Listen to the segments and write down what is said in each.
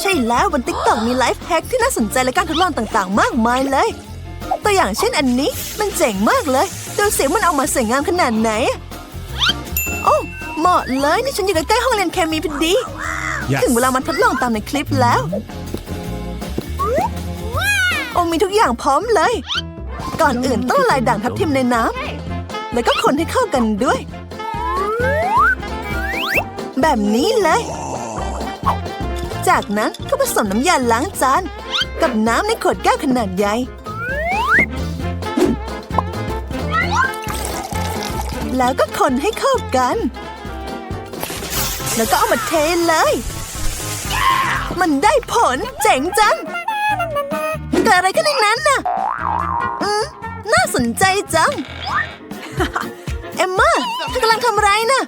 ใช่แล้วบนติ๊กต็อกมีไลฟ์แฮกที่น่าสนใจและการทดลองต่างๆ มากมายเลย ตัวอย่างเช่นอันนี้มันเจ๋งมากเลยดูสิมันเอามาสวยงามขนาดไหน โอ้เหมาะเลยนี่ฉันอยู่ใกล้ๆห้องเรียนเคมีพอดี Yes. ถึงเวลามาทดลองตามในคลิปแล้ว โอ้มีทุกอย่างพร้อมเลย ก่อนอื่นต้องละลายด่างทับทิมในน้ำแล้วก็คนให้เข้ากันด้วย แบบนี้เลย จากนั้นก็ผสมน้ำยาล้างจาน กับน้ำในขวดแก้วขนาดใหญ่ แล้วก็คนให้เข้ากัน แล้วก็เอามาเทเลย มันได้ผลเจ๋งจัง เกิดอะไรขึ้นในนั้นน่ะ อืม น่าสนใจจัง เอมมาเธอกำลังทำอะไรนะ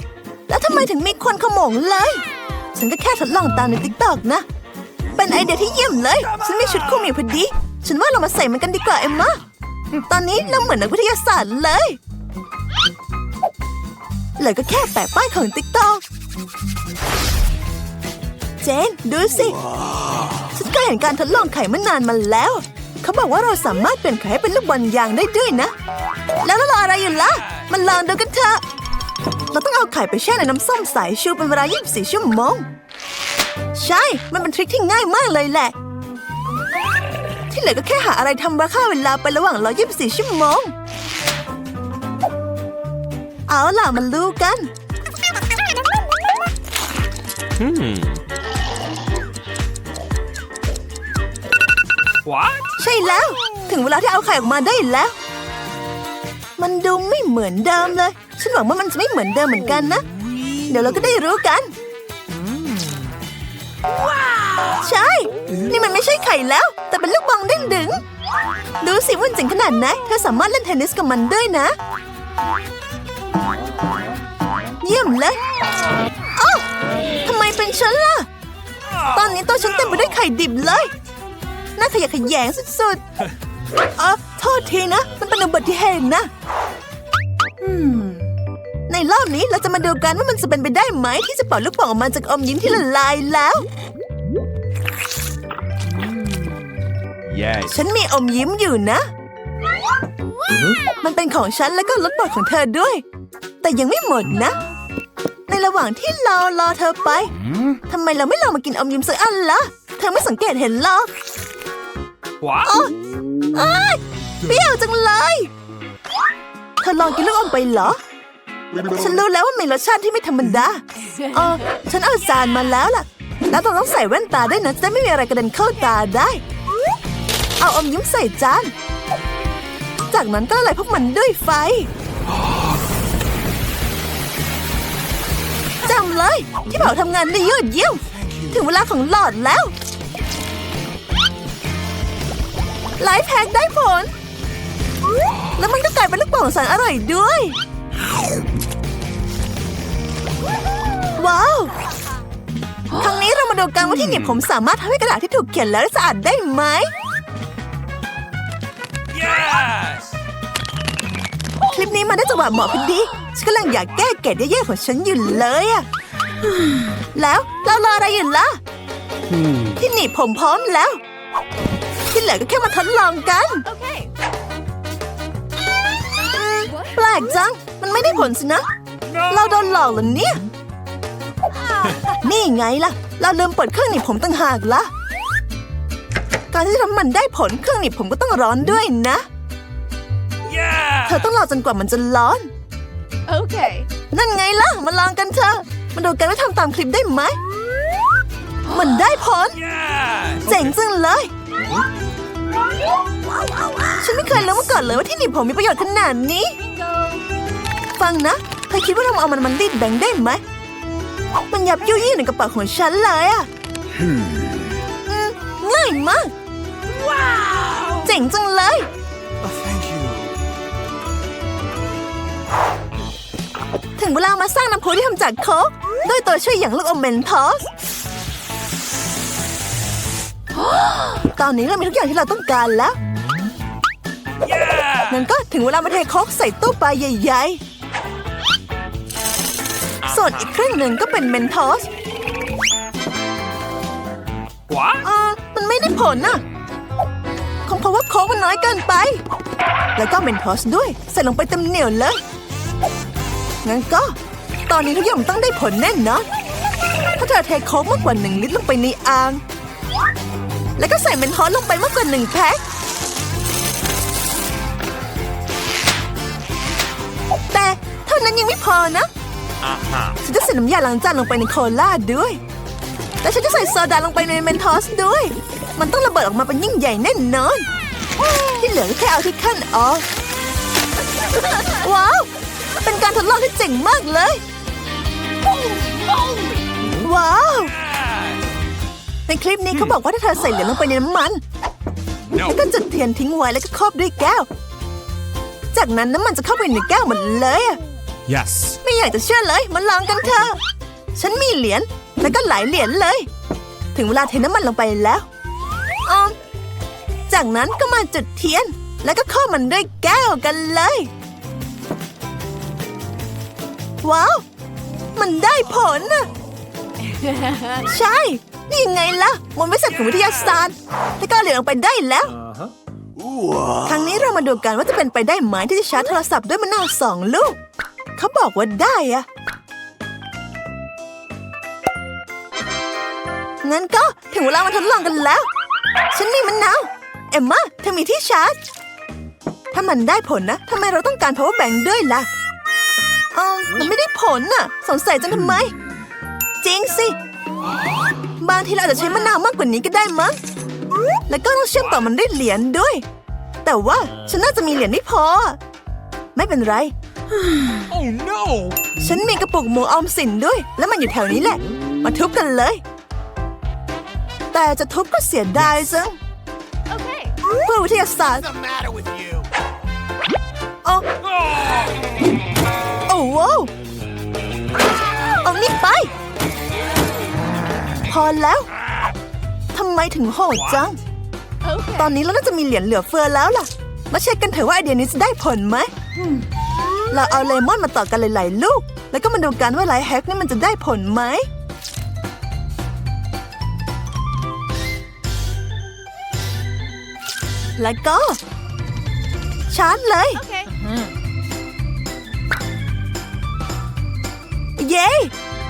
แล้วทำไมถึงมีควันขโมงเลย ฉันก็แค่ทดลองตามในติ๊กตอกนะ เป็นไอเดียที่เยี่ยมเลย ฉันมีชุดคู่หมีพอดี ฉันว่าเรามาใส่มันกันดีกว่าเอ็มมาตอนนี้เราเหมือนนักวิทยาศาสตร์เลยเลยก็แค่แปะป้ายของติ๊กตอกเจน ดูสิฉันก็เห็นการทดลองไข่มานานมาแล้ว เขาบอกว่าเราสามารถเปลี่ยนไข่ให้เป็นลูกบอลยางได้ด้วยนะ แล้วเรารออะไรอยู่ล่ะ มันลองดูกันเถอะ เราต้องเอาไข่ไปแช่ในน้ำส้มสายชูเป็นเวลา 24 ชั่วโมง ใช่ มันเป็นทริคที่ง่ายมากเลยแหละ ที่เหลือก็แค่หาอะไรทำมาฆ่าเวลาไประหว่างรอ 24 ชั่วโมง เอาล่ะมันรู้กัน Hmm. What? ใช่แล้ว ถึงเวลาที่เอาไข่ออกมาได้แล้ว มันดูไม่เหมือนเดิมเลย ฉันหวังว่ามันจะไม่เหมือนเดิมเหมือนกันนะ เดี๋ยวเราก็ได้รู้กัน ใช่ นี่มันไม่ใช่ไข่แล้ว แต่เป็นลูกบอลเด้งดึง ดูสิวุ่นเจ๋งขนาดไหนเธอสามารถเล่นเทนนิสกับมันด้วยนะ เยี่ยมเลยเอ้ทำไมเป็นฉันล่ะ ตอนนี้ตัวฉันเต็มไปด้วยไข่ดิบเลยน่าขยะแขยงสุดๆเออโทษทีนะ มันเป็นอุบัติเหตุนะอืม รอบนี้เราจะมาดูกันว่ามันจะเป็นไปได้ไหมที่จะปล่อยลูกโป่องออกมาจากอมยิ้มที่ละลายแล้ว Yes. ฉันมีอมยิ้มอยู่นะ มันเป็นของฉันแล้วก็รถโปรดของเธอด้วย แต่ยังไม่หมดนะ ในระหว่างที่รอรอเธอไป ทำไมเราไม่ลองมากินอมยิ้มสักอันละเธอไม่สังเกตเห็นหรอก What? อ้ายเปรี้ยวจังเลย เธอลองกินลูกอมไปเหรอ ฉันรู้แล้วว่ามีรสชาติที่ไม่ธรรมดาเออฉันเอาจานมาแล้วล่ะ แล้วเราต้องใส่แว่นตาด้วยนะจะได้ไม่มีอะไรกระเด็นเข้าตาได้ เอาอมยิ้มใส่จาน จากนั้นก็ละลายพวกมันด้วยไฟจำเลย ที่เผาทำงานได้ยอดเยี่ยมถึงเวลาของหลอดแล้วไลฟ์แฮกได้ผล แล้วมันก็กลายเป็นลูกโป่งแสนอร่อยด้วย ว้าวครั้งนี้เรามาดูกันว่าที่หนีบผมสามารถทำให้กระดาษที่ถูกเขียนแล้วสะอาดได้ไหม Yes. คลิปนี้มาได้จังหวะเหมาะพอดี ฉันกำลังอยากแก้เกรดแย่ๆของฉันอยู่เลยอะแล้วเรารออะไรอยู่ล่ะที่หนีบผมพร้อมแล้ว ที่เหลือก็แค่มาทดลองกัน Okay. อืมแปลกจังมัน ไม่ได้ผลสินะ เราโดนหลอกเหรอเนี่ย นี่ไงล่ะ เราลืมเปิดเครื่องหนีบผมต่างหากละการที่จะทำมันได้ผลเครื่องหนีบผมก็ต้องร้อนด้วยนะ Yeah. เธอต้องรอจนกว่ามันจะร้อน Okay. นั่นไงล่ะ มาลองกันเถอะมาดูกันว่าทำตามคลิปได้ไหม มันได้ผล Yes. เจ๋งจังเลย ฉันไม่เคยรู้มาก่อนเลยว่าที่หนีบผมมีประโยชน์ขนาดนี้ Bingo. ฟังนะเธอคิดว่าเราเอามันมันรีดแบ่งได้ไหม มันยับยุยี่ในกระเป๋าของฉันเลยอะอืมง่ายมากเจ๋งจังเลย Oh, thank you. ถึงเวลามาสร้างน้ำพุที่ทำจากโค้กด้วยตัวช่วยอย่างลูกอมเมนทอสตอนนี้เรามีทุกอย่างที่เราต้องการแล้ว Yeah. งั้นก็ถึงเวลามาเทโค้กใส่ตู้ปลาใหญ่ๆ ส่วนอีกครึ่งหนึ่งก็เป็นเมนทอส What? ผลน่ะ คงเพราะว่าโค้กมันน้อยเกินไป แล้วก็เมนทอสด้วย ใส่ลงไปเต็มเหนียวเลย งั้นก็ ตอนนี้ทุกอย่างมันต้องได้ผลแน่นอนถ้าเธอเทโค้กมากกว่าหนึ่งลิตรลงไปในอ่าง แล้วก็ใส่เมนทอสลงไปมากกว่าหนึ่งแพ็คแต่เท่านั้นยังไม่พอนะ Uh-huh. ฉันจะใส่น้ำยาล้างจานลงไปในโคลาด้วยและฉันจะใส่โซดาลงไปในเมนทอสด้วย มันต้องระเบิดออกมาเป็นยิ่งใหญ่แน่นอน ที่เหลือก็แค่เอาที่ขั้นออก ว้าว เป็นการทดลองที่เจ๋งมากเลย ว้าว ในคลิปนี้เขาบอกว่าถ้าเธอใส่เหรียญลงไปในน้ำมัน No. แล้วก็จุดเทียนทิ้งไว้แล้วก็ครอบด้วยแก้ว จากนั้นน้ำมันจะเข้าไปในแก้วหมดเลยอะ Yes. ไม่อยากจะเชื่อเลยมาลองกันเถอะ ฉันมีเหรียญแล้วก็หลายเหรียญเลย ถึงเวลาเทน้ำมันลงไปแล้วออมจากนั้นก็มาจุดเทียน แล้วก็ครอบมันด้วยแก้วกันเลย ว้าว มันได้ผลน่ะใช่ นี่ยังไงล่ะมนต์วิเศษของวิทยาศาสตร์แล้วก็เอาเหรียญลงไปได้แล้วครั้งนี้เรามาดูกันว่าจะเป็นไปได้ไหมที่จะชาร์จโทรศัพท์ด้วยมะนาวสองลูก เขาบอกว่าได้อะงั้นก็ถึงเวลามาทดลองกันแล้ว ฉันมีมะนาว เอมมาเธอมีที่ชาร์จ ถ้ามันได้ผลนะทำไมเราต้องการ power bank ด้วยล่ะเออมันไม่ได้ผลน่ะ สงสัยจังทำไม จริงสิ บางทีเราอาจจะใช้มะนาวมากกว่านี้ก็ได้มั้ง แล้วก็ต้องเชื่อมต่อมันด้วยเหรียญด้วย แต่ว่าฉันน่าจะมีเหรียญไม่พอ ไม่เป็นไร Oh no. ฉันมีกระปุกหมูออมสินด้วย แล้วมันอยู่แถวนี้แหละ มาทุบกันเลย แต่จะทุบก็เสียดายจัง Okay. เพื่อวิทยาศาสตร์ the matter with you? โอ้โอ้ว้าวเอานี่ไป พอแล้วทำไมถึงโหดจัง Okay. ตอนนี้เราน่าจะมีเหรียญเหลือเฟือแล้วล่ะ มาเช็คกันเถอะว่าไอเดียนี้จะได้ผลไหม เราเอาเลมอนมาต่อกันหลายๆลูก แล้วก็มาดูกันว่าไลฟ์แฮกนี่มันจะได้ผลไหม แล้วก็ ชาร์จเลย Okay. เย้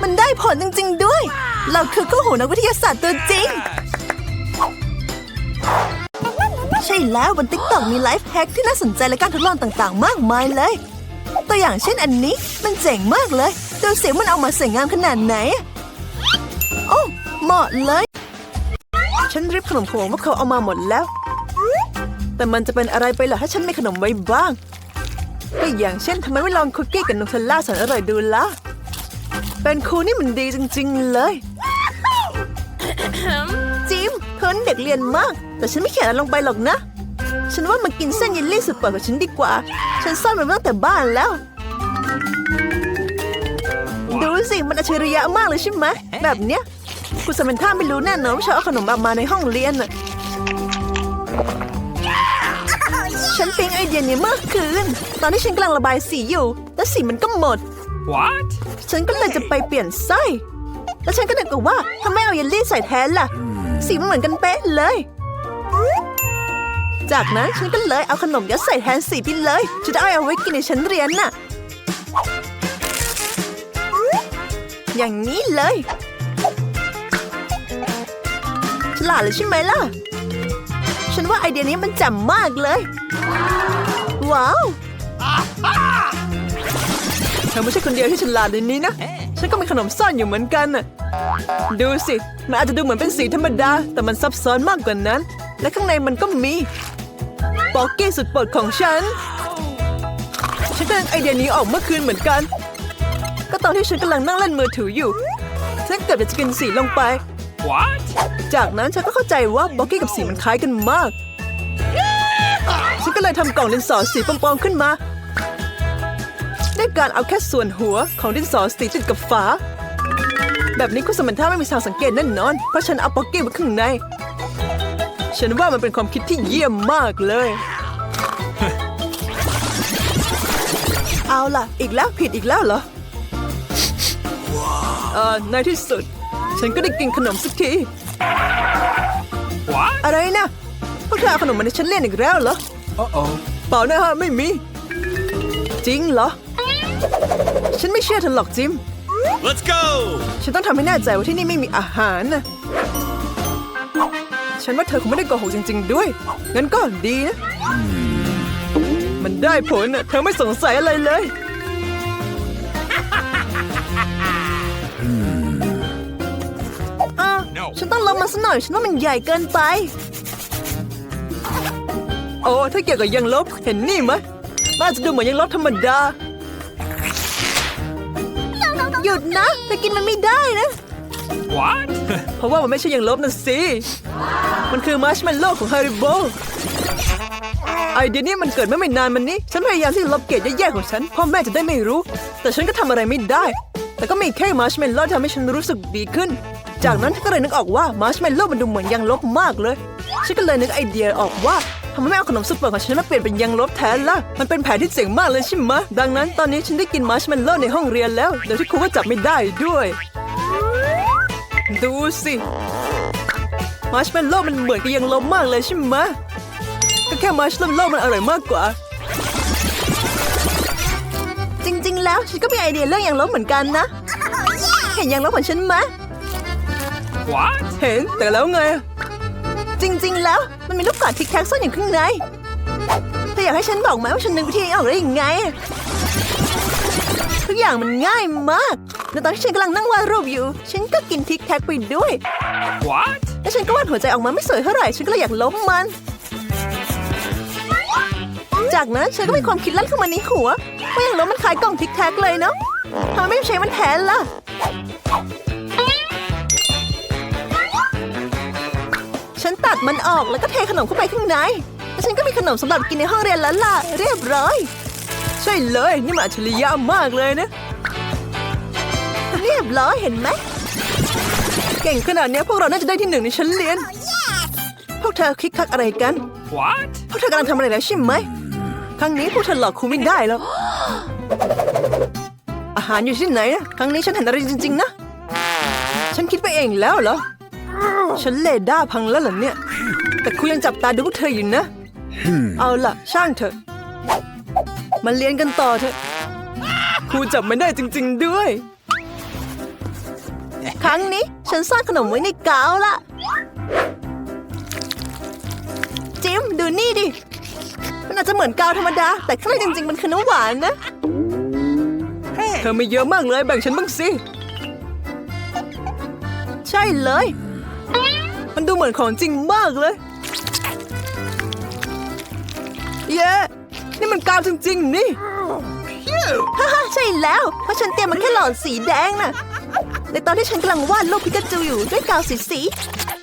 มันได้ผลจริง ๆ ด้วย เราคือคู่หูนักวิทยาศาสตร์ตัวจริง ใช่แล้วบนติ๊กต็อกมีไลฟ์แฮกที่น่าสนใจและการทดลองต่าง ๆ มากมายเลย ตัวอย่างเช่นอันนี้ มันเจ๋งมากเลยดูเสียงมันเอามาสวยงามขนาดไหน โอ้เหมาะเลย ฉันริบขนมของพวกเขาเอามาหมดแล้ว แต่มันจะเป็นอะไรไปล่ะถ้าฉันไมีขนมไว้บ้างก็อย่างเช่นทำไมไม่ลองคุกกี้กับนูเทลล่าแสนอร่อยดูล่ะเป็นครูนี่มันดีจริง ๆ เลยจิมเธอนี่เด็กเรียนมาก แต่ฉันไม่เขียนอะไรลงไปหรอกนะ ฉันว่ามากินเส้นเยลลี่สุดโปรดของฉันดีกว่า ฉันซ่อนมันมาตั้งแต่บ้านแล้ว ดูสิ มันอัจฉริยะมากเลยใช่ไหม แบบเนี้ย คุณสมันท่าไม่รู้แน่นอนว่าฉันเอาขนมออกมาในห้องเรียนน่ะฉันปิ๊งไอเดียนี้เมื่อคืน ตอนที่ฉันกำลังระบายสีอยู่ แล้วสีมันก็หมด What? ฉันก็เลยจะไปเปลี่ยนไส้ แล้วฉันก็นึกว่าทำไมเอาเยลลี่ใส่แทนล่ะ สีมันเหมือนกันเป๊ะเลย จากนั้นฉันก็เลยเอาขนมยัดใส่แทนสีไปเลยจะได้เอาไว้กินในชั้นเรียนน่ะ อย่างนี้เลย ฉลาดเลยใช่ไหมล่ะ ฉันว่าไอเดียนี้มันแจ่มมากเลย ว้าวเธอไม่ใช่คนเดียวที่ฉลาดในนี้นะ ฉันก็มีขนมซ่อนอยู่เหมือนกันน่ะ ดูสิ มันอาจจะดูเหมือนเป็นสีธรรมดา แต่มันซับซ้อนมากกว่านั้น และข้างในมันก็มี ป๊อกกี้สุดโปรดของฉัน ฉันก็นึกไอเดียนี้ออกเมื่อคืนเหมือนกัน ก็ตอนที่ฉันกำลังนั่งเล่นมือถืออยู่ ฉันเกือบจะกินสีลงไป What? จากนั้นฉันก็เข้าใจว่าบ็อกกี้กับสีมันคล้ายกันมาก ฉันก็เลยทำกล่องดินสอสีปลอมๆขึ้นมาด้วยการเอาแค่ส่วนหัวของดินสอสีติดกับฝา แบบนี้คุณสมันท่าไม่มีทางสังเกตแน่นอน เพราะฉันเอาบ็อกกี้ไว้ข้างใน ฉันว่ามันเป็นความคิดที่เยี่ยมมากเลย เอาล่ะ อีกแล้วผิดอีกแล้วเหรอเอ่อในที่สุด ฉันก็ได้กินขนมสักที What? อะไรวกเธอเอาขนมมาให้ฉันเล่นอีกแล้วเหรอ Uh oh. เปล่านะฮะไม่มี จริงเหรอ ฉันไม่เชื่อเธอหรอกจิม Let's go! ฉันต้องทำให้แน่ใจว่าที่นี่ไม่มีอาหารนะ ฉันว่าเธอคงไม่ได้โกหกจริง ๆ ด้วย งั้นก็ดีนะ มันได้ผลนะเธอไม่สงสัยอะไรเลยอ้าว No ฉันต้องลงมาสักหน่อย ฉันว่ามันใหญ่เกินไป โอ้ถ้าเกี่ยวกับยังลบ เห็นนี่ไหมมันอาจจะดูเหมือนยังลบธรรมดา หยุดนะเธอกินมันไม่ได้นะ What? เพราะว่ามันไม่ใช่ยังลบนะสิ มันคือมาร์ชเมลโล่ของฮาริโบไอเดียนี้มันเกิดเมื่อไม่นานมันนี้ ฉันพยายามที่จะลบเกรดแย่ๆของฉันพ่อแม่จะได้ไม่รู้ แต่ฉันก็ทำอะไรไม่ได้ แต่ก็มีแค่มาร์ชเมลโล่ทำให้ฉันรู้สึกดีขึ้น จากนั้นฉันก็เลยนึกออกว่ามาร์ชเมลโล่มันดูเหมือนยังลบมากเลยฉันก็เลยนึกไอเดียออกว่าทำไมไม่เอาขนมซุปเปอร์ของฉันมาเปลี่ยนเป็นยังลบแทนล่ะ มันเป็นแผนที่เจ๋งมากเลยใช่ไหมดังนั้นตอนนี้ฉันได้กินมาร์ชเมลโล่ในห้องเรียนแล้วโดยที่ครูก็จับไม่ได้ด้วย ดูสิ มาร์ชเมลโล่มันเหมือนกับยังลมมากเลยใช่ไหมะก็แค่มาร์ชเมลโล่มันอร่อยมากกว่า จริงๆ แล้วฉันก็มีไอเดียเรื่องยังลบเหมือนกันนะ เห็นยังลบของฉันไหมะ What? เห็นแต่แล้วไง จริงๆ แล้วมันมีลูกกาดทิกแท็กซ่อนอยู่ข้างในเธออยากให้ฉันบอกไหมว่าฉันนึกวิธีนี้ออกได้ยังไง ทุกอย่างมันง่ายมากแล้วตอนที่ฉันกำลังนั่งวาดรูปอยู่ ฉันก็กินทิกแท็กไปด้วย What? แล้วฉันก็วาดหัวใจออกมาไม่สวยเท่าไหร่ ฉันก็เลยอยากลบมัน จากนั้นฉันก็มีความคิดลั่นเข้ามาในหัวว่าอย่างลบมันคล้ายกล่องทิกแท็กเลยเนาะทำไมไม่ใช้มันแทนล่ะฉันตัดมันออกแล้วก็เทขนมเข้าไปข้างในแล้วฉันก็มีขนมสำหรับกินในห้องเรียนแล้วล่ะ เรียบร้อย ใช่เลย นี่มันอัจฉริยะมากเลยนะ เรียบร้อยเห็นไหม เก่งขนาดเนี้ยพวกเราน่าจะได้ที่หนึ่งในชั้นเรียน พวกเธอคิกคักอะไรกัน What? พวกเธอกำลังทำอะไรแล้วใช่ไหมครั้งนี้พวกเธอหลอกครูไม่ได้แล้ว อาหารอยู่ที่ไหนนะครั้งนี้ฉันเห็นอะไรจริง ๆ นะ ฉันคิดไปเองแล้วเหรอ ฉันเลด้าพังแล้วเหรอเนี่ย แต่ครูยังจับตาดูพวกเธออยู่นะ เอาล่ะ ช่างเถอะ มาเรียนกันต่อเถอะ ครูจับไม่ได้จริง ๆ ด้วย ครั้งนี้ฉันซ่อนขนมไว้ในกาวละจิมดูนี่ดิ มันอาจจะเหมือนกาวธรรมดา แต่ข้างในจริงๆ มันคือน้ำหวานนะ เธอไม่เยอะมากเลยแบ่งฉันบ้างสิ ใช่เลย มันดูเหมือนของจริงมากเลย เย้ นี่มันกาวจริงๆ นี่ฮ่าฮ่าใช่แล้ว เพราะฉันเตรียมมาแค่หลอดสีแดงน่ะ ในตอนที่ฉันกำลังวาดรูปพิกาจูอยู่ด้วยกาวสีสี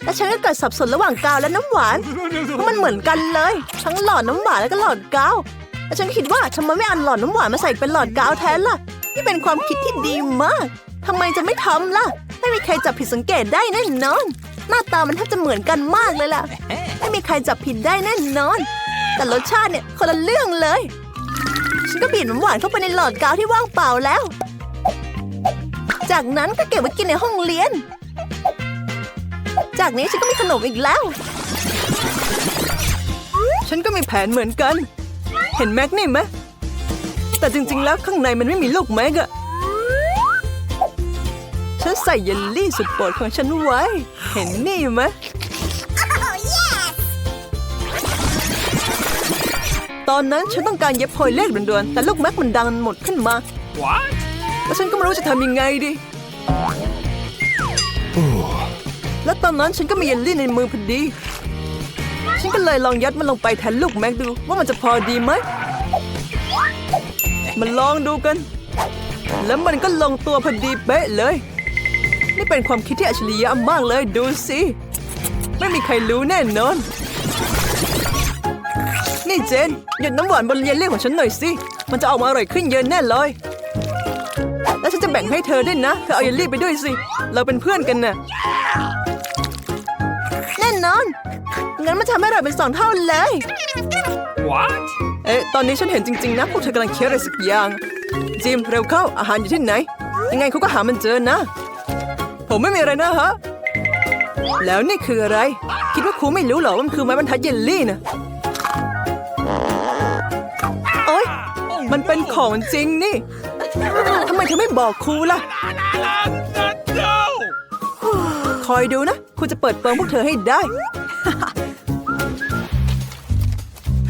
และฉันก็เกิดสับสนระหว่างกาวและน้ำหวานเพราะมันเหมือนกันเลย ทั้งหลอดน้ำหวานแล้วก็หลอดกาวแล้วฉันก็คิดว่าทำไมไม่เอาหลอดน้ำหวานมาใส่เป็นหลอดกาวแทนล่ะนี่เป็นความคิดที่ดีมากทำไมจะไม่ทำล่ะ ไม่มีใครจับผิดสังเกตได้แน่นอน หน้าตามันแทบจะเหมือนกันมากเลยล่ะ ไม่มีใครจับผิดได้แน่นอน แต่รสชาติเนี่ยคนละเรื่องเลย ฉันก็บีบน้ำหวานเข้าไปในหลอดกาวที่ว่างเปล่าแล้ว จากนั้นก็เก็บไว้กินในห้องเรียน จากนี้ฉันก็มีขนมอีกแล้ว ฉันก็มีแผนเหมือนกัน เห็นแม็กนี่ไหมแต่จริง ๆ แล้วข้างในมันไม่มีลูกแม็กอะฉันใส่เยลลี่สุดโปรดของฉันไว้ เห็นนี่ไหมตอนนั้นฉันต้องการเย็บโพยเลขด่วนๆแต่ลูกแม็กมันดังหมดขึ้นมา What? แล้วฉันก็ไม่รู้จะทำยังไงดีแล้วตอนนั้นฉันก็มีเยลลี่ในมือพอดี ฉันก็เลยลองยัดมันลงไปแทนลูกแม็กดูว่ามันจะพอดีไหม มันลองดูกัน แล้วมันก็ลงตัวพอดีเป๊ะเลย นี่เป็นความคิดที่อัจฉริยะมากเลยดูสิ ไม่มีใครรู้แน่นอน นี่เจนหยดน้ำหวานบนเยลลี่ของฉันหน่อยสิ มันจะออกมาอร่อยขึ้นเยอะแน่เลย แล้วฉันจะแบ่งให้เธอด้วยนะ เธอเอาเยลลี่ไปด้วยสิ เราเป็นเพื่อนกันน่ะแน่นอน งั้นมันทำให้เราเป็นสองเท่าเลย What? เอ๊ะ ตอนนี้ฉันเห็นจริง ๆ นะ พวกเธอกำลังเคี้ยวอะไรสักอย่าง จิม เร็วเข้า อาหารอยู่ที่ไหน ยังไงเขาก็หามันเจอนะ ผมไม่มีอะไรนะฮะ แล้วนี่คืออะไร คิดว่าครูไม่รู้เหรอว่ามันคือไม้บรรทัดเยลลี่นะโอ๊ย มันเป็นของจริงนี่ ทำไมเธอไม่บอกครูล่ะ No! คอยดูนะครูจะเปิดเปิงพวกเธอให้ได้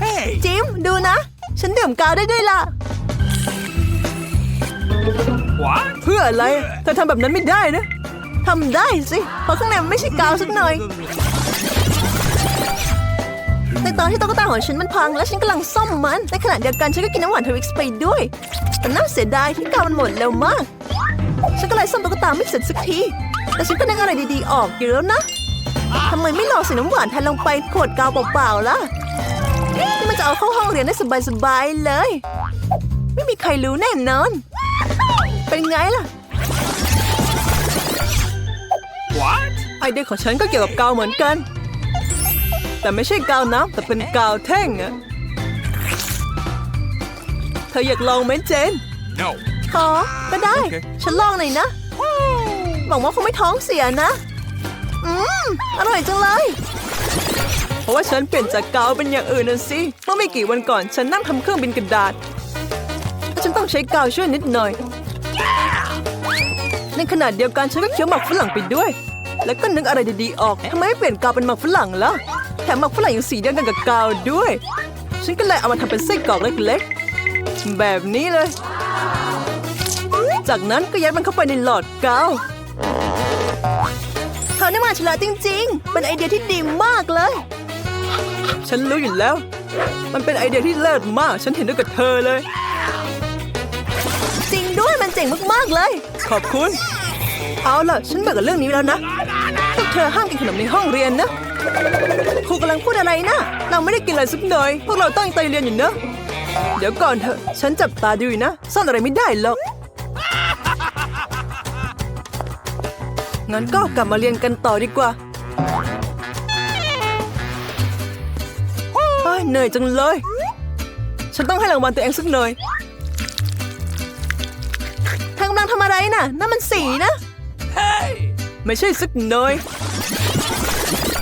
Hey! จิมดูนะ ฉันดื่มกาวได้ด้วยล่ะ What? เพื่ออะไร เธอทำแบบนั้นไม่ได้นะทำได้สิเพราะข้างในมันไม่ใช่กาวสักหน่อย ในตอนที่ตุ๊กตาของฉันมันพัง และฉันกำลังซ่อมมัน ในขณะเดียวกันฉันก็กินน้ำหวานทวิกซ์ไปด้วย แต่น่าเสียดายที่กาวมันหมดเร็วมาก ฉันก็เลยซ่อมตุ๊กตาไม่เสร็จสักที แต่ฉันก็นึกอะไรดีๆออกอยู่แล้วนะทำไมไม่ลองใส่น้ำหวานแทนลงไปขวดกาวเปล่าๆล่ะนี่มันจะเอาเข้าห้องเรียนได้สบายๆเลย ไม่มีใครรู้แน่นอน เป็นไงล่ะ What? ไอเดียของฉันก็เกี่ยวกับกาวเหมือนกัน แต่ไม่ใช่กาวน้ำแต่เป็นกาวแท่งอะเธ ออยากลองไหมเจน No. ขอก็ได้โอเคฉันลองหน่อยนะ หวังว่าคงไม่ท้องเสียนะ อืม อร่อยจังเลย เพราะว่าฉันเปลี่ยนจากกาวเป็นอย่างอื่นน่ะสิ เมื่อไม่กี่วันก่อนฉันนั่งทำเครื่องบินกระดาษและฉันต้องใช้กาวช่วยนิดหน่อย ในขณะเดียวกันฉันก็เคี้ยวหมักฝรั่งไปด้วย แล้วก็นึกอะไรดีๆออกทำไมไม่เปลี่ยนกาวเป็นหมักฝรั่งล่ะ แถมหมักฝรั่งยังสีเดียวกันกับกาวด้วย ฉันก็เลยเอามาทำเป็นไส้กรอกเล็กๆ แบบนี้เลย จากนั้นก็ยัดมันเข้าไปในหลอดกาวเธอนี่มาฉลาดจริง ๆ เป็นไอเดียที่ดีมากเลย ฉันรู้อยู่แล้ว มันเป็นไอเดียที่เลิศมาก ฉันเห็นด้วยกับเธอเลย จริงด้วยมันเจ๋งมากๆเลย ขอบคุณ เอาล่ะ ฉันเบื่อกับเรื่องนี้แล้วนะพวกเธอห้ามกินขนมในห้องเรียนนะครูกำลังพูดอะไรนะ เราไม่ได้กินอะไรสักหน่อย พวกเราตั้งใจเรียนอยู่นะ เดี๋ยวก่อนเถอะ ฉันจับตาดูอยู่นะ ซ่อนอะไรไม่ได้หรอก งั้นก็กลับมาเรียนกันต่อดีกว่าเฮ้ยเหนื่อยจังเลย ฉันต้องให้รางวัลตัวเองสักหน่อยเธอกำลังทำอะไรน่ะ นั่นมันสีนะ Hey! ไม่ใช่สักหน่อย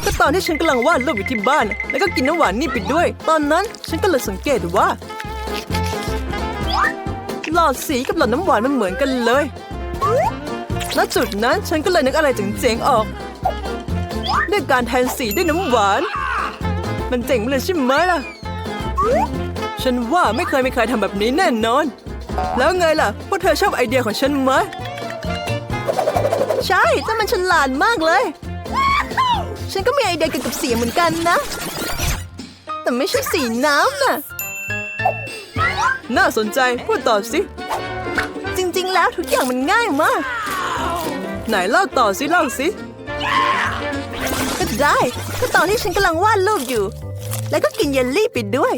ก็ตอนที่ฉันกำลังวาดรูปอยู่ที่บ้าน แล้วก็กินน้ำหวานนี่ไปด้วย ตอนนั้นฉันก็เลยสังเกตว่า หลอดสีกับหลอดน้ำหวานมันเหมือนกันเลย ณ จุดนั้นฉันก็เลยนึกอะไรเจ๋งๆออก ด้วยการแทนสีด้วยน้ำหวาน มันเจ๋งเลยใช่ไหมล่ะ ฉันว่าไม่เคยมีใครทำแบบนี้แน่นอน แล้วไงล่ะ พวกเธอชอบไอเดียของฉันไหมใช่แต่มันฉลาดมากเลย ฉันก็มีไอเดียเกี่ยวกับสีเหมือนกันนะ แต่ไม่ใช่สีน้ำน่ะ น่าสนใจพูดต่อสิ จริง ๆ แล้วทุกอย่างมันง่ายมาก ไหนเล่าต่อสิเล่าสิก็ได้ก็ตอนที่ฉันกำลังวาดรูปอยู่ แล้วก็กินเยลลี่ไปด้วย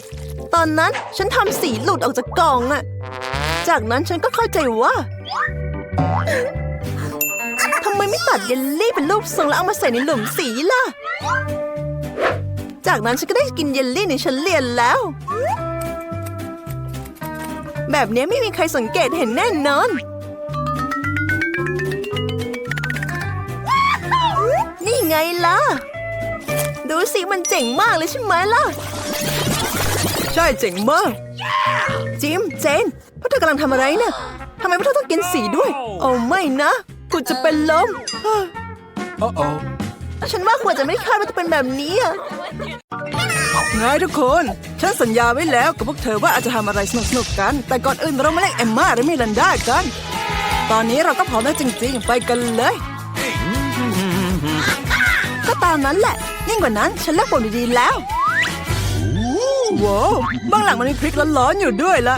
ตอนนั้นฉันทำสีหลุดออกจากกล่องอะจากนั้นฉันก็เข้าใจว่าทำไมไม่ตัดเยลลี่เป็นรูปทรงแล้วเอามาใส่ในหลุมสีล่ะ จากนั้นฉันก็ได้กินเยลลี่ในชั้นเรียนแล้ว แบบนี้ไม่มีใครสังเกตเห็นแน่นอน นี่ไงล่ะ ดูสิมันเจ๋งมากเลยใช่ไหมล่ะ ใช่เจ๋งมาก จิมเจนพวกเธอกำลังทำอะไรเนี่ยทำไมพวกเธอต้องกินสีด้วย โอ้ไม่นะกูจะเป็นลมเฮ้ย Uh-oh. ฉันว่าควรจะไม่คาดว่าจะเป็นแบบนี้อะ ไงทุกคน ฉันสัญญาไว้แล้วกับพวกเธอว่าอาจจะทำอะไรสนุกๆกัน แต่ก่อนอื่นเรามาเล่นเอมม่าและมิลันดากัน ตอนนี้เราก็พร้อมแล้วจริงๆ ไปกันเลย ก็ตามนั้นแหละ ยิ่งกว่านั้นฉันเลือกปุ่มดีๆแล้วว้าวบ้างหลังมันมีพริกร้อนๆอยู่ด้วยละ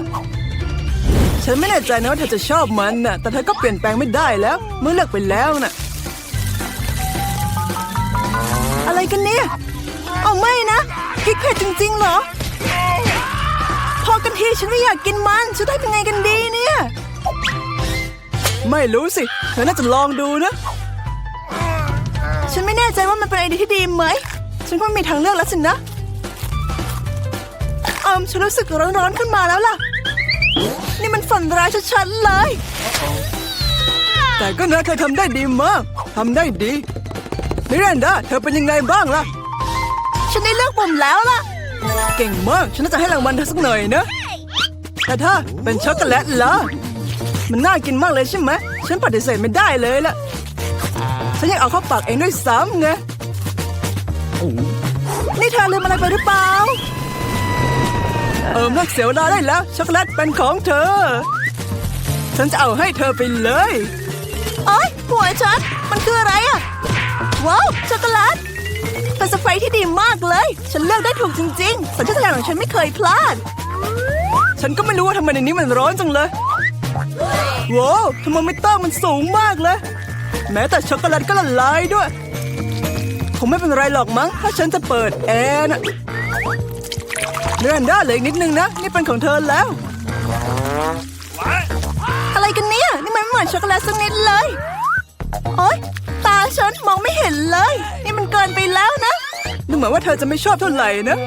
ฉันไม่แน่ใจนะว่าเธอจะชอบมันน่ะแต่เธอก็เปลี่ยนแปลงไม่ได้แล้ว เมื่อเลือกไปแล้วน่ะ อะไรกันเนี่ย เอาไม่นะ พริกเผ็ดจริงๆเหรอ พอกันทีฉันไม่อยากกินมันจะได้เป็นไงกันดีเนี่ย ไม่รู้สิเธอน่าจะลองดูนะ ฉันไม่แน่ใจว่ามันเป็นไอเดียที่ดีไหม ฉันก็ไม่มีทางเลือกแล้วสินะเอิมฉันรู้สึกร้อนๆขึ้นมาแล้วล่ะ นี่มันฝันร้ายชัดๆเลย แต่ก็นะเธอทำได้ดีมากทำได้ดีมิเรนดาเธอเป็นยังไงบ้างล่ะ กปุ่มแล้วล่ะ เก่งมากฉันน่าจะให้รางวัลเธอสักหน่อยนะ แต่ถ้าเป็นช็อกโกแลตล่ะมันน่ากินมากเลยใช่ไหมฉันปฏิเสธไม่ได้เลยล่ะฉันอยากเอาเข้าปากเองด้วยซ้ำไงนี่เธอลืมอะไรไปหรือเปล่า เออเลิกเสียเวลาได้แล้ว ช็อกโกแลตเป็นของเธอ ฉันจะเอาให้เธอไปเลยโอ๊ยหัวฉันมันคืออะไรอะว้าวช็อกโกแลต เป็นสเปรที่ดีมากเลย ฉันเลือกได้ถูกจริงๆ สัญชาตญาณของฉันไม่เคยพลาด ฉันก็ไม่รู้ว่าทำไมในนี้มันร้อนจังเลยว้าวทำไมไม่ต้องมันสูงมากเลย แม้แต่ช็อกโกแลตก็ละลายด้วย คงไม่เป็นไรหรอกมั้ง ถ้าฉันจะเปิดแอร์นะเรนได้เลืออีกนิดนึงนะ นี่เป็นของเธอแล้ว อะไรกันเนี่ย นี่มันไม่เหมือนช็อกโกแลตสักนิดเลย โอ๊ย ตาฉันมองไม่เห็นเลย นี่มันเกินไปแล้ว เหมือนว่าเธอจะไม่ชอบเท่าไหร่นะ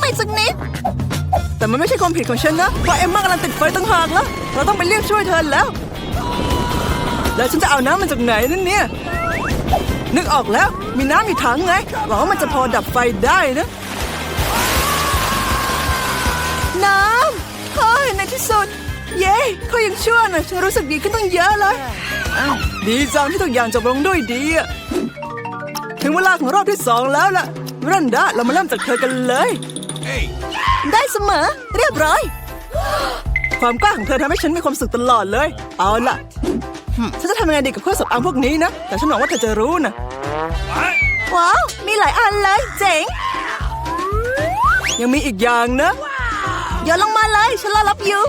ไม่สักนิด แต่มันไม่ใช่ความผิดของฉันนะ เพราะเอ็มมากำลังติดไฟตั้งหากแล้ว เราต้องไปเรียกช่วยเธอแล้ว แล้วฉันจะเอาน้ำมันจากไหนนั่นเนี่ย นึกออกแล้ว มีน้ำอยู่ถังไง หวังว่ามันจะพอดับไฟได้นะ น้ำเฮ้ยในที่สุด เย้เขายังชั่วนะฉันรู้สึกดีขึ้นตั้งเยอะเลย ดีจังที่ทุกอย่างจบลงด้วยดีอะ ถึงเวลาของรอบที่สองแล้วล่ะรันดาเรามาเริ่มจากเธอกันเลย Hey. ได้เสมอ เรียบร้อย ความกล้าของเธอทำให้ฉันมีความสุขตลอดเลย เอาล่ะหึฉันจะทำยังไงดีกับเครื่องสำอางพวกนี้นะ แต่ฉันหวังว่าเธอจะรู้นะ What? ว้าว มีหลายอันเลยเจ๋ง ยังมีอีกอย่างนะโยนลงมาเลย ฉันรอรับอยู่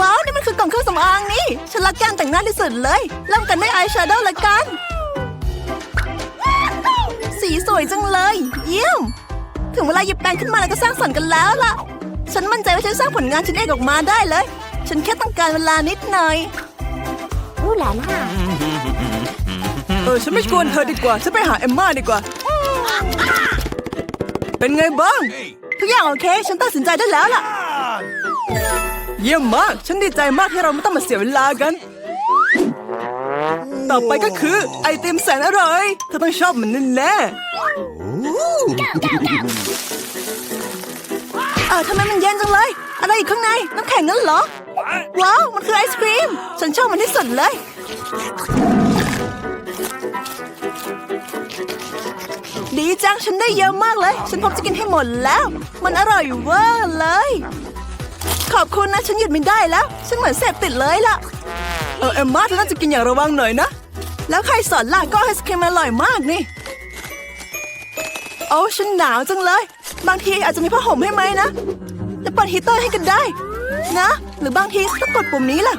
ว้าว นี่มันคือกล่องเครื่องสำอางนี่ ฉันรักการแต่งหน้าที่สุดเลย เริ่มกันด้วยอายแชโดว์ละกัน สีสวยจังเลย เยี่ยม ถึงเวลาหยิบแปรงขึ้นมาแล้วก็สร้างสรรค์กันแล้วล่ะ ฉันมั่นใจว่าฉันสร้างผลงานชิ้นเอกออกมาได้เลย ฉันแค่ต้องการเวลานิดหน่อยเออฉันไม่กวนเธอดีกว่า ฉันไปหาเอมม่าดีกว่า เป็นไงบ้าง Hey. ทุกอย่างโอเค ฉันตัดสินใจได้แล้วล่ะ เยี่ยมมาก ฉันดีใจมากที่เราไม่ต้องมาเสียเวลากัน ต่อไปก็คือไอติมแสนอร่อย เธอต้องชอบมันแน่เออทำไมมันเย็นจังเลย อะไรอยู่ข้างใน น้ำแข็งนั่นเหรอ What? ว้าว มันคือไอศครีม ฉันชอบมันที่สุดเลย ดีจัง ฉันได้เยอะมากเลย ฉันพบจะกินให้หมดแล้ว มันอร่อยเวอร์เลย ขอบคุณนะ ฉันหยุดไม่ได้แล้ว ฉันเหมือนเสพติดเลยล่ะๆเออเอมม่าเธอน่าจะกินอย่างระวังหน่อยนะ แล้วใครสอนล่ะก็ไอศครีมอร่อยมากนี่ โอ้ฉันหนาวจังเลย บางทีอาจจะมีผ้าห่มให้ไหมนะ แล้วเปิดฮีตเตอร์ให้กันได้ นะ หรือบางทีต้องกดปุ่มนี้ล่ะ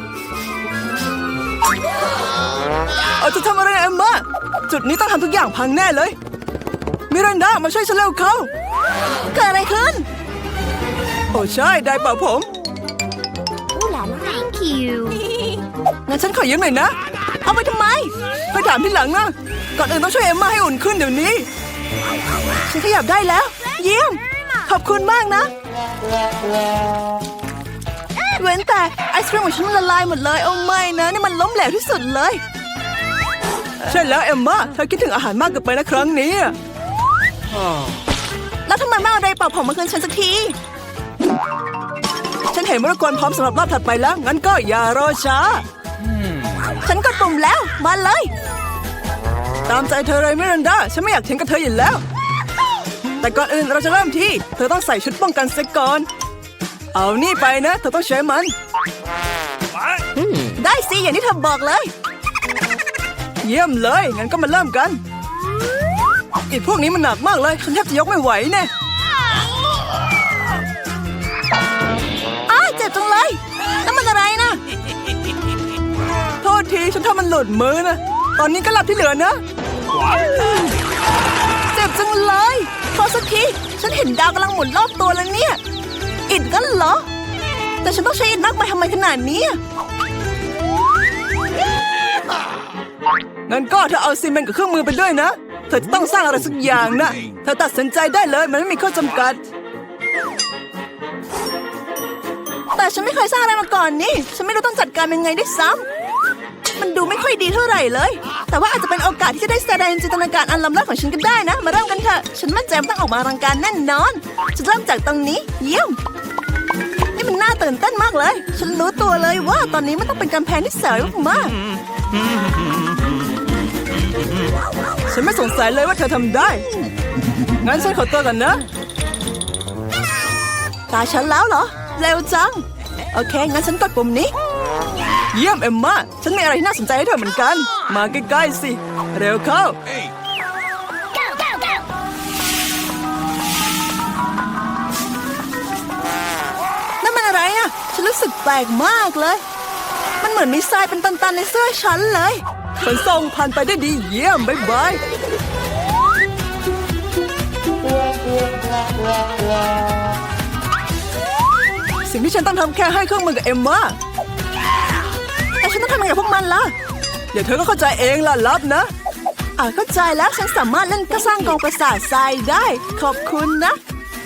เอาจะทำอะไรเอมม่าจุดนี้ต้องทำทุกอย่างพังแน่เลย มิรันดามาช่วยฉันเร็วเข้าเกิดอะไรขึ้น โอ้ใช่ ได้เปล่าผม Thank you. งั้นฉันขอยืมหน่อยนะ เอาไปทำไมไปถามที่หลังนะ ก่อนอื่นต้องช่วยเอมมาให้อุ่นขึ้นเดี๋ยวนี้ ฉันขยับได้แล้ว เยี่ยม ขอบคุณมากนะเว้นแต่ไอศครีมของฉันละลายหมดเลย โอ้ไม่นะ นี่มันล้มเหลวที่สุดเลย ใช่แล้วเอมม่าเธอคิดถึงอาหารมากเกินไปนะครั้งนี้ แล้วทำไมไม่เอาอะไรเป่าผมมาคืนฉันสักที ฉันเห็นมรกรพร้อมสำหรับรอบถัดไปแล้ว งั้นก็อย่ารอช้า ฉันกดปุ่มแล้ว มาเลย ตามใจเธอเลยมิรันดา ฉันไม่อยากเถียงกับเธออยู่แล้ว แต่ก่อนอื่นเราจะเริ่มที่ เธอต้องใส่ชุดป้องกันเสียก่อน เอานี่ไปนะ เธอต้องใช้มัน ได้สิ อย่างที่เธอบอกเลย เยี่ยมเลย งั้นก็มาเริ่มกันอีกพวกนี้มันหนักมากเลย ฉันแทบจะยกไม่ไหวแน่ หลุดมือนะ ตอนนี้ก็หลับที่เหลือนะ What? เจ็บจังเลยพอสักทีฉันเห็นดาวกำลังหมุนรอบตัวแล้วเนี่ย อิดกันเหรอ แต่ฉันต้องใช้อิดมากมายทำไมขนาดนี้อะงั้นก็เธอเอาซีเมนต์กับเครื่องมือไปด้วยนะ เธอจะต้องสร้างอะไรสักอย่างนะเธอตัดสินใจได้เลยมันไม่มีข้อจำกัด แต่ฉันไม่เคยสร้างอะไรมาก่อนนี่ ฉันไม่รู้ต้องจัดการยังไงด้วยซ้ มันดูไม่ค่อยดีเท่าไหร่เลย แต่ว่าอาจจะเป็นโอกาสที่จะได้แสดงจินตนาการอันล้ำเลิศของฉันก็ได้นะ มาเริ่มกันเถอะฉันมั่นใจมันต้องออกมาอลังการแน่นอนจะเริ่มจากตรงนี้ เยี่ยมนี่มันน่าตื่นเต้นมากเลย ฉันรู้ตัวเลยว่าตอนนี้มันต้องเป็นกำแพงที่สวยมากฉันไม่สงสัยเลยว่าเธอทำได้ งั้นฉันขอตัวกันนะๆตาฉันแล้วเหรอ เร็วจัง โอเค งั้นฉันกดปุ่มนี้ เยี่ยมเอมมาฉันมีอะไรที่น่าสนใจให้เธอเหมือนกัน มาใกล้ๆสิ เร็วเข้า นั่นมันอะไรอะฉันรู้สึกแปลกมากเลย มันเหมือนมีทรายเป็นตันๆในเสื้อฉันเลยขนส่งผ่านไปได้ดีเยี่ยมบ๊ายบายสิ่งที่ฉันต้องทำแค่ให้เครื่องมือกับเอมมาแต่ฉันต้อง ทำยังไงกับพวกมันล่ะ เดี๋ยวเธอก็เข้าใจเองล่ะรับนะอ่าเข้าใจแล้วฉันสามารถเล่นก็สร้างกองประสาททรายได้ ขอบคุณนะ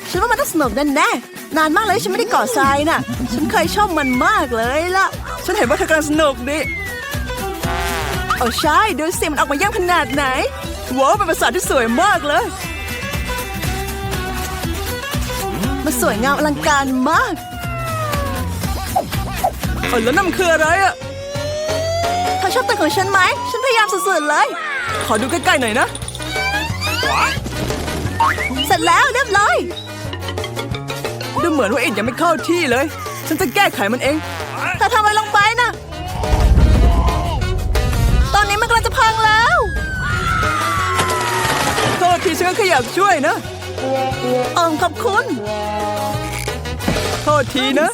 ฉันว่ามันต้องสนุกแน่แน่ๆนานมากเลยฉันไม่ได้ก่อทรายน่ะ ฉันเคยชอบมันมากเลยล่ะ ฉันเห็นว่าเธอกำลังสนุกดิโอ้ใช่ดูสิมันออกมาเยี่ยมขนาดไหนว้าวเป็นภาษาทที่สวยมากเลยมันสวยงามอลังการมากเออแล้วนั่นมันคืออะไรอะเธอ ชอบตึกของฉันไหม ฉันพยายามสุดๆเลย ขอดูใกล้ๆหน่อยนะ เสร็จแล้วเรียบร้อยดูเหมือนว่าอิดยังไม่เข้าที่เลย ฉันจะแก้ไขมันเองเธอทำอะไรลงไปนะ ตอนนี้มันกำลังจะพังแล้วโทษทีฉันก็แค่อยากช่วยนะเอิมขอบคุณ โทษทีนะ